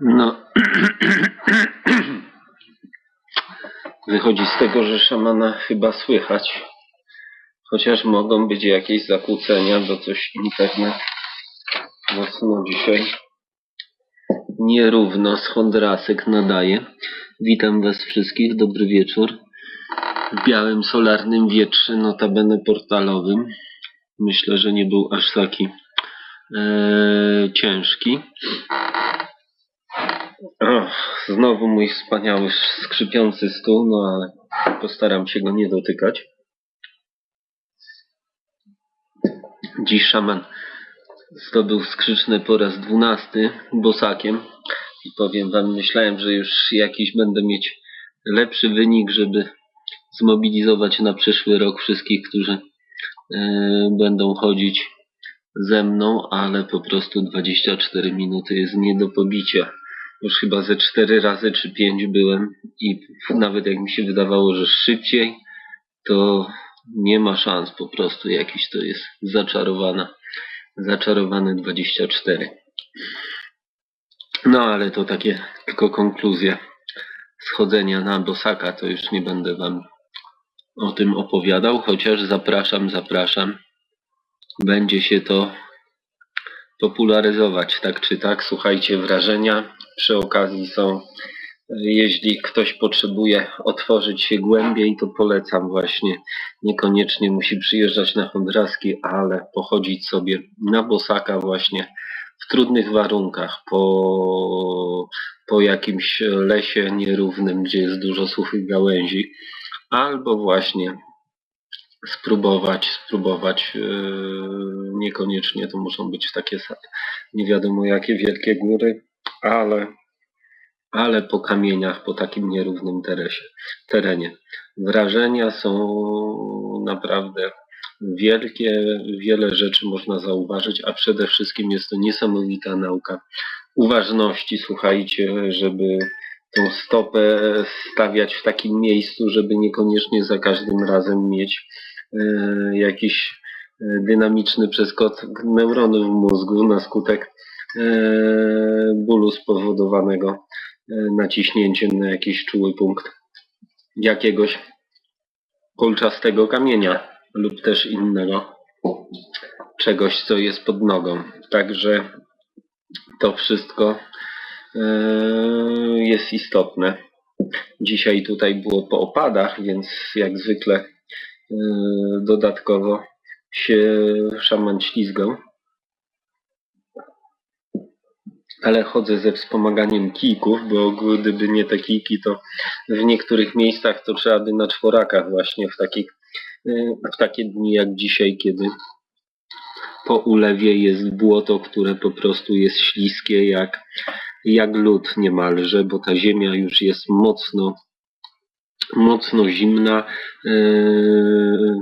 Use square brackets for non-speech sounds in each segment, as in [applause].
No. [clears throat] Wychodzi z tego, że szamana chyba słychać. Chociaż mogą być jakieś zakłócenia, bo coś internet mocno dzisiaj nierówno z Hondrasek nadaje. Witam Was wszystkich, dobry wieczór. W białym solarnym wietrze, notabene portalowym. Myślę, że nie był aż taki e, ciężki. O, znowu mój wspaniały skrzypiący stół, no ale postaram się go nie dotykać. Dziś szaman zdobył skrzyczne po raz dwunasty bosakiem i powiem wam, myślałem, że już jakiś będę mieć lepszy wynik, żeby zmobilizować na przyszły rok wszystkich, którzy e, będą chodzić ze mną, ale po prostu 24 minuty jest nie do pobicia. Już chyba ze 4 razy czy 5 byłem i nawet jak mi się wydawało, że szybciej, to nie ma szans po prostu. Jakiś to jest zaczarowana, zaczarowane 24. No ale to takie tylko konkluzje schodzenia na bosaka, to już nie będę wam o tym opowiadał, chociaż zapraszam, zapraszam. Będzie się to popularyzować, tak czy tak. Słuchajcie, wrażenia przy okazji są. Jeśli ktoś potrzebuje otworzyć się głębiej, to polecam właśnie. Niekoniecznie musi przyjeżdżać na Hondraski, ale pochodzić sobie na bosaka właśnie w trudnych warunkach, po, po jakimś lesie nierównym, gdzie jest dużo suchych gałęzi, albo właśnie spróbować, spróbować, yy, niekoniecznie to muszą być takie nie wiadomo jakie wielkie góry, ale, ale po kamieniach, po takim nierównym teresie, terenie. Wrażenia są naprawdę wielkie, wiele rzeczy można zauważyć, a przede wszystkim jest to niesamowita nauka uważności, słuchajcie, żeby tą stopę stawiać w takim miejscu, żeby niekoniecznie za każdym razem mieć e, jakiś e, dynamiczny przeskok neuronów w mózgu na skutek e, bólu spowodowanego e, naciśnięciem na jakiś czuły punkt jakiegoś kolczastego kamienia lub też innego czegoś, co jest pod nogą. Także to wszystko e, jest istotne. Dzisiaj tutaj było po opadach, więc jak zwykle e, dodatkowo się szaman ślizgał. Ale chodzę ze wspomaganiem kijków, bo gdyby nie te kijki, to w niektórych miejscach to trzeba by na czworakach właśnie w takich e, w takie dni jak dzisiaj, kiedy po ulewie jest błoto, które po prostu jest śliskie jak, jak lód niemalże, bo ta ziemia już jest mocno, mocno zimna. Yy,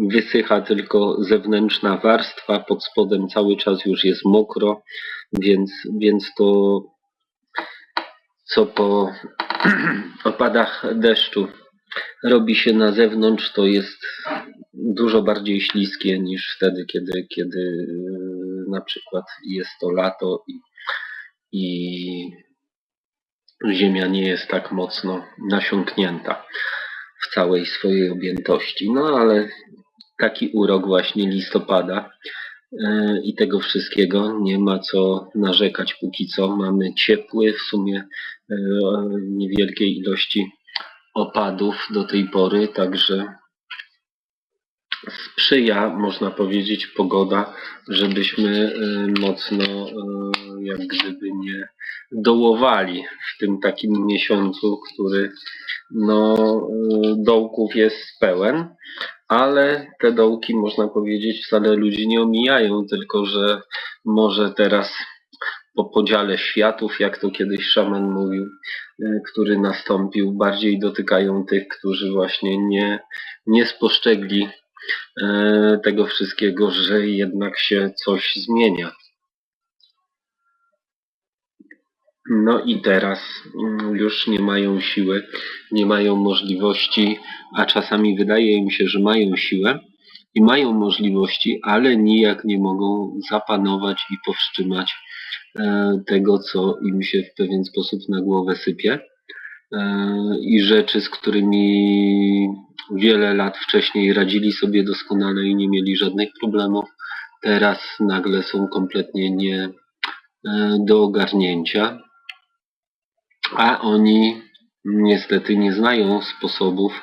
wysycha tylko zewnętrzna warstwa, pod spodem cały czas już jest mokro, więc, więc to co po [clears throat] opadach deszczu robi się na zewnątrz, to jest dużo bardziej śliskie niż wtedy, kiedy, kiedy yy, na przykład jest to lato i, i ziemia nie jest tak mocno nasiąknięta w całej swojej objętości. No ale taki urok właśnie listopada yy, i tego wszystkiego nie ma co narzekać póki co. Mamy ciepły, w sumie yy, niewielkiej ilości opadów do tej pory, także sprzyja, można powiedzieć, pogoda, żebyśmy y, mocno y, jak gdyby nie dołowali w tym takim miesiącu, który no y, dołków jest pełen, ale te dołki można powiedzieć wcale ludzi nie omijają, tylko że może teraz po podziale światów, jak to kiedyś szaman mówił, który nastąpił, bardziej dotykają tych, którzy właśnie nie, nie spostrzegli tego wszystkiego, że jednak się coś zmienia. No i teraz mm, już nie mają siły, nie mają możliwości, a czasami wydaje im się, że mają siłę i mają możliwości, ale nijak nie mogą zapanować i powstrzymać e, tego, co im się w pewien sposób na głowę sypie e, i rzeczy, z którymi wiele lat wcześniej radzili sobie doskonale i nie mieli żadnych problemów, teraz nagle są kompletnie nie e, do ogarnięcia, a oni niestety nie znają sposobów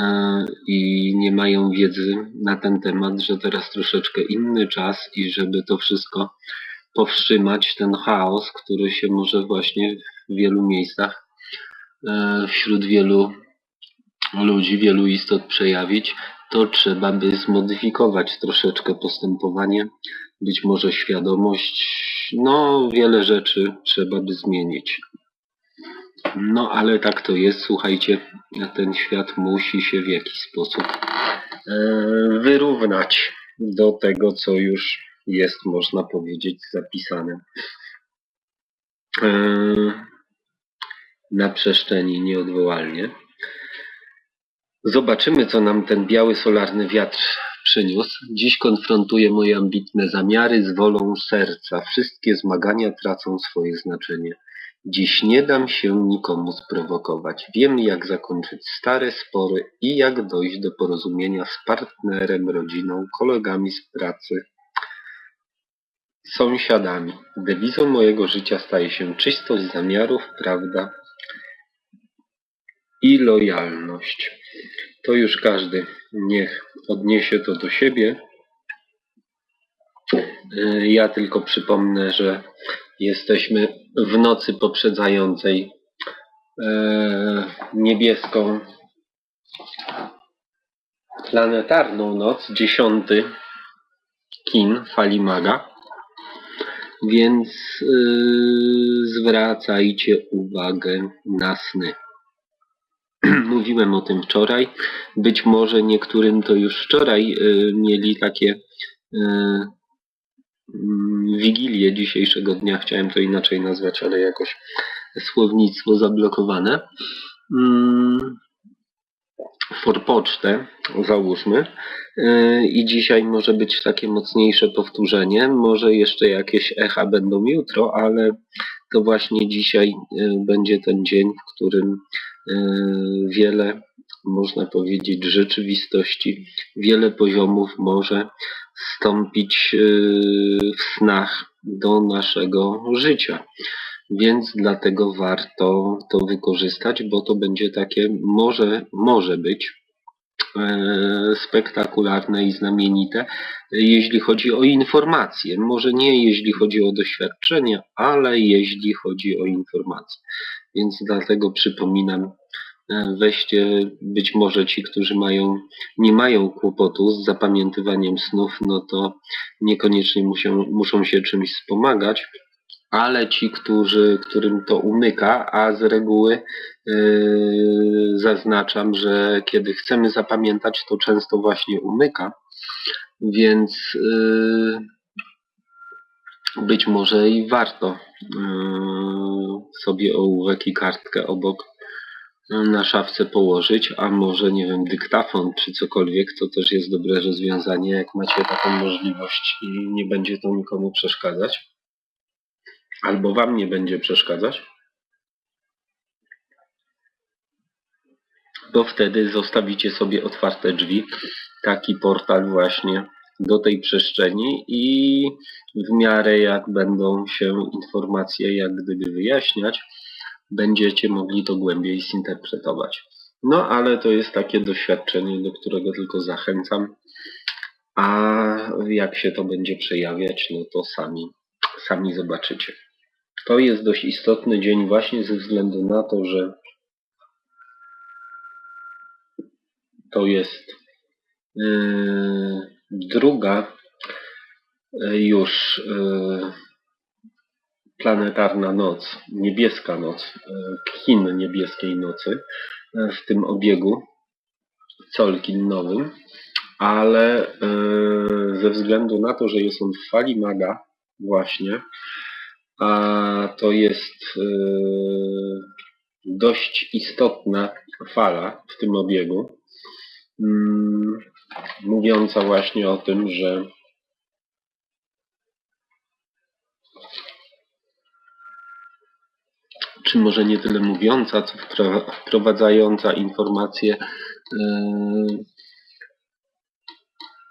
e, i nie mają wiedzy na ten temat, że teraz troszeczkę inny czas i żeby to wszystko powstrzymać, ten chaos, który się może właśnie w wielu miejscach e, wśród wielu ludzi, wielu istot przejawić, to trzeba by zmodyfikować troszeczkę postępowanie, być może świadomość, no wiele rzeczy trzeba by zmienić. No ale tak to jest, słuchajcie, ten świat musi się w jakiś sposób e, wyrównać do tego, co już jest, można powiedzieć, zapisane e, na przestrzeni nieodwołalnie. Zobaczymy, co nam ten biały solarny wiatr przyniósł. Dziś konfrontuję moje ambitne zamiary z wolą serca. Wszystkie zmagania tracą swoje znaczenie. Dziś nie dam się nikomu sprowokować. Wiem, jak zakończyć stare spory i jak dojść do porozumienia z partnerem, rodziną, kolegami z pracy, sąsiadami. Dewizą mojego życia staje się czystość zamiarów, prawda i lojalność. To już każdy niech odniesie to do siebie. Y, Ja tylko przypomnę, że jesteśmy w nocy poprzedzającej e, niebieską planetarną noc, dziesiąty kin Falimaga. Więc y, zwracajcie uwagę na sny. [clears throat] Mówiłem o tym wczoraj. Być może niektórym to już wczoraj y, mieli takie y, mm, wigilię dzisiejszego dnia. Chciałem to inaczej nazwać, ale jakoś słownictwo zablokowane. Mm, forpocztę, załóżmy. Y, I dzisiaj może być takie mocniejsze powtórzenie. Może jeszcze jakieś echa będą jutro, ale to właśnie dzisiaj y, będzie ten dzień, w którym y, wiele, można powiedzieć, rzeczywistości, wiele poziomów może wstąpić y, w snach do naszego życia. Więc dlatego warto to wykorzystać, bo to będzie takie, może, może być spektakularne i znamienite, jeśli chodzi o informacje. Może nie jeśli chodzi o doświadczenie, ale jeśli chodzi o informacje. Więc dlatego przypominam, e, weźcie być może ci, którzy mają, nie mają kłopotu z zapamiętywaniem snów, no to niekoniecznie muszą, muszą się czymś wspomagać, ale ci, którzy, którym to umyka, a z reguły yy, zaznaczam, że kiedy chcemy zapamiętać, to często właśnie umyka, więc yy, być może i warto yy, sobie ołówek i kartkę obok na szafce położyć, a może nie wiem, dyktafon czy cokolwiek, to też jest dobre rozwiązanie, jak macie taką możliwość i nie będzie to nikomu przeszkadzać albo wam nie będzie przeszkadzać, bo wtedy zostawicie sobie otwarte drzwi, taki portal właśnie do tej przestrzeni i w miarę jak będą się informacje jak gdyby wyjaśniać, będziecie mogli to głębiej zinterpretować. No ale to jest takie doświadczenie, do którego tylko zachęcam, a jak się to będzie przejawiać, no to sami, sami zobaczycie. To jest dość istotny dzień właśnie ze względu na to, że to jest yy, druga yy, już yy, planetarna noc, niebieska noc, kin niebieskiej nocy w tym obiegu colkinnowym, ale yy, ze względu na to, że jest on w fali maga właśnie, a to jest e, dość istotna fala w tym obiegu, mm, mówiąca właśnie o tym, że czy może nie tyle mówiąca, co wprowadzająca informacje e,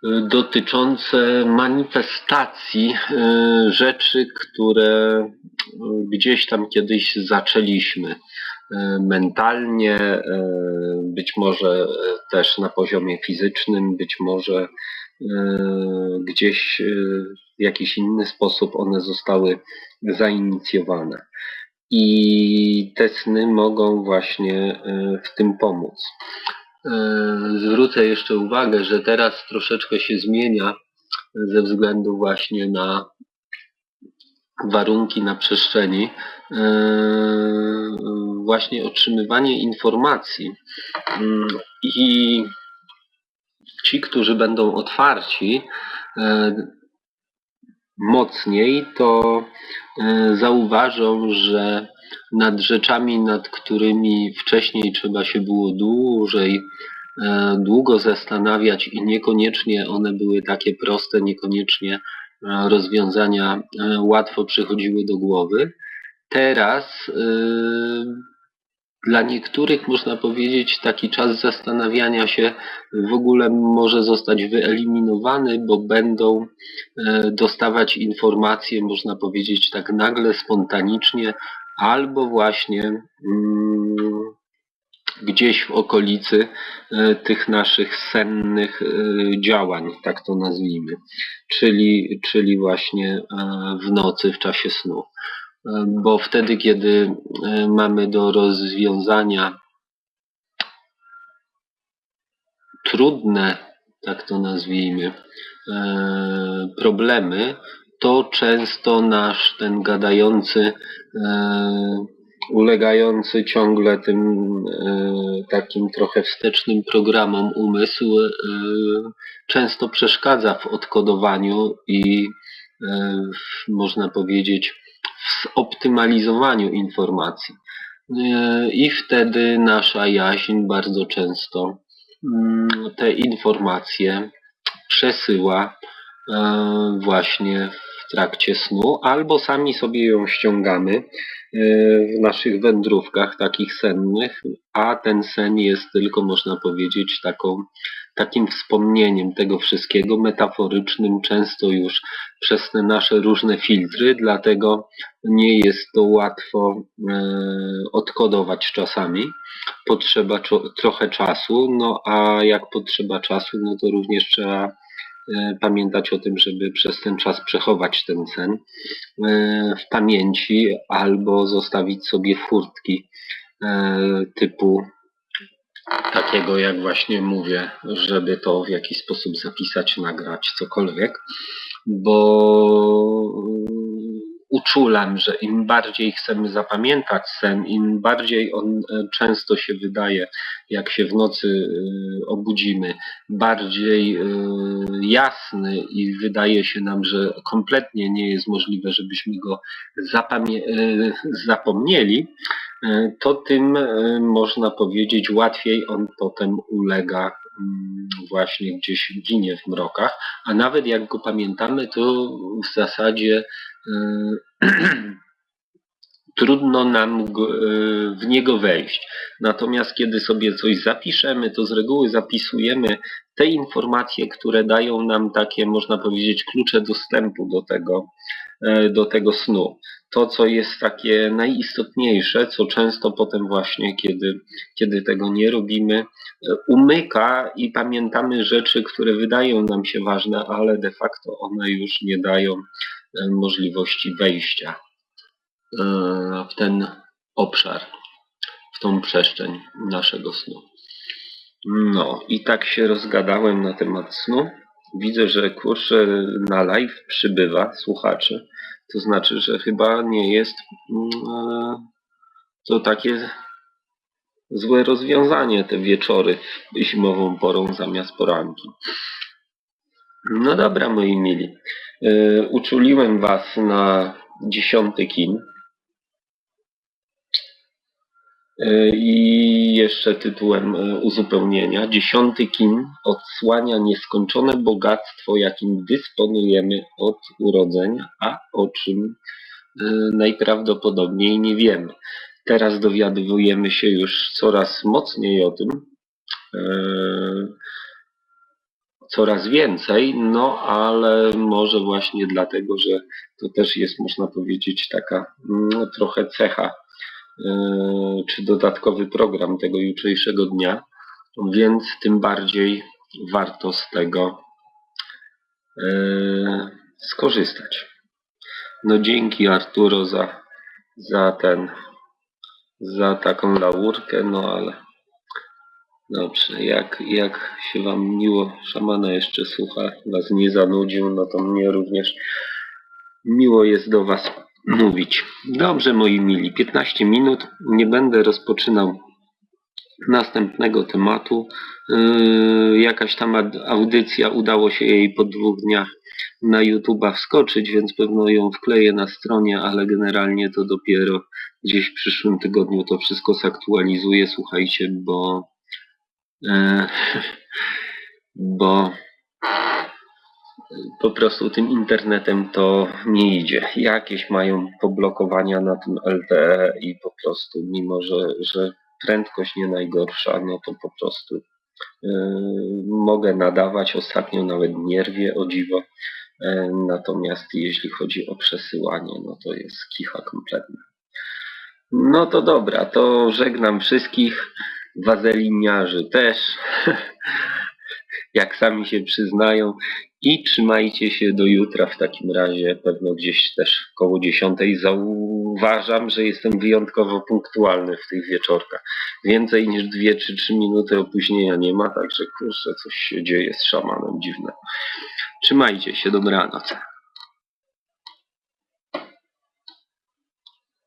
dotyczące manifestacji e, rzeczy, które e, gdzieś tam kiedyś zaczęliśmy e, mentalnie, być może też na poziomie fizycznym, być może gdzieś w jakiś inny sposób one zostały zainicjowane. I te sny mogą właśnie w tym pomóc. E, Zwrócę jeszcze uwagę, że teraz troszeczkę się zmienia ze względu właśnie na warunki na przestrzeni, e, właśnie otrzymywanie informacji. Mm, i ci, którzy będą otwarci e, mocniej, to e, zauważą, że nad rzeczami, nad którymi wcześniej trzeba się było dłużej, e, długo zastanawiać i niekoniecznie one były takie proste, niekoniecznie e, rozwiązania łatwo przychodziły do głowy. Teraz dla niektórych można powiedzieć taki czas zastanawiania się w ogóle może zostać wyeliminowany, bo będą e, dostawać informacje, można powiedzieć tak nagle, spontanicznie, albo właśnie mm, gdzieś w okolicy e, tych naszych sennych e, działań, tak to nazwijmy, czyli, czyli właśnie w nocy, w czasie snu. Bo wtedy, kiedy e, mamy do rozwiązania trudne, tak to nazwijmy, e, problemy, to często nasz ten gadający, e, ulegający ciągle tym takim trochę wstecznym programom umysł, często przeszkadza w odkodowaniu i można powiedzieć zoptymalizowaniu informacji. I wtedy nasza jaźń bardzo często mm, te informacje przesyła e, właśnie w trakcie snu, albo sami sobie ją ściągamy e, w naszych wędrówkach takich sennych, a ten sen jest tylko, można powiedzieć, taką, takim wspomnieniem tego wszystkiego, metaforycznym, często już przez te nasze różne filtry, dlatego nie jest to łatwo e, odkodować czasami. Potrzeba trochę czasu, no a jak potrzeba czasu, no to również trzeba e, pamiętać o tym, żeby przez ten czas przechować ten sen e, w pamięci albo zostawić sobie furtki typu takiego jak właśnie mówię, żeby to w jakiś sposób zapisać, nagrać, cokolwiek, bo uczulam, że im bardziej chcemy zapamiętać sen, im bardziej on e, często się wydaje, jak się w nocy e, obudzimy, bardziej e, jasny i wydaje się nam, że kompletnie nie jest możliwe, żebyśmy go zapomnieli, to tym można powiedzieć łatwiej on potem ulega mm, właśnie gdzieś ginie w mrokach, a nawet jak go pamiętamy, to w zasadzie [clears throat] trudno nam e, w niego wejść. Natomiast kiedy sobie coś zapiszemy, to z reguły zapisujemy te informacje, które dają nam takie, można powiedzieć, klucze dostępu do tego, e, do tego snu. To, co jest takie najistotniejsze, co często potem właśnie, kiedy, kiedy tego nie robimy, e, umyka i pamiętamy rzeczy, które wydają nam się ważne, ale de facto one już nie dają możliwości wejścia e, w ten obszar, w tą przestrzeń naszego snu. No i tak się rozgadałem na temat snu. Widzę, że kurczę na live przybywa słuchaczy. To znaczy, że chyba nie jest mm, e, to takie złe rozwiązanie te wieczory zimową porą zamiast poranki. No dobra, moi mili. E, Uczuliłem Was na dziesiąty kin. E, I jeszcze tytułem e, uzupełnienia. Dziesiąty kin odsłania nieskończone bogactwo, jakim dysponujemy od urodzenia, a o czym najprawdopodobniej nie wiemy. Teraz dowiadujemy się już coraz mocniej o tym, e, coraz więcej, no ale może właśnie dlatego, że to też jest, można powiedzieć, taka no, trochę cecha, e, czy dodatkowy program tego jutrzejszego dnia, więc tym bardziej warto z tego e, skorzystać. No dzięki Arturo za, za ten, za taką laurkę, no ale dobrze, jak, jak się wam miło szamana jeszcze słucha, was nie zanudził, no to mnie również miło jest do was mówić. Dobrze moi mili, 15 minut, nie będę rozpoczynał następnego tematu. Yy, jakaś tam audycja, udało się jej po dwóch dniach na YouTube'a wskoczyć, więc pewno ją wkleję na stronie, ale generalnie to dopiero gdzieś w przyszłym tygodniu to wszystko zaktualizuję. Słuchajcie, bo bo po prostu tym internetem to nie idzie. Jakieś mają poblokowania na tym LTE i po prostu, mimo że, że prędkość nie najgorsza, no to po prostu yy, mogę nadawać. Ostatnio nawet nie rwie, o dziwo. Yy, natomiast jeśli chodzi o przesyłanie, no to jest kicha kompletna. No to dobra, to żegnam wszystkich. Wazeliniarzy też. [laughs] Jak sami się przyznają. I trzymajcie się do jutra w takim razie. Pewno gdzieś też koło 10 zauważam, że jestem wyjątkowo punktualny w tych wieczorkach. Więcej niż 2 czy 3 minuty opóźnienia nie ma, także kurczę, coś się dzieje z szamanem dziwnego. Trzymajcie się, dobranoc.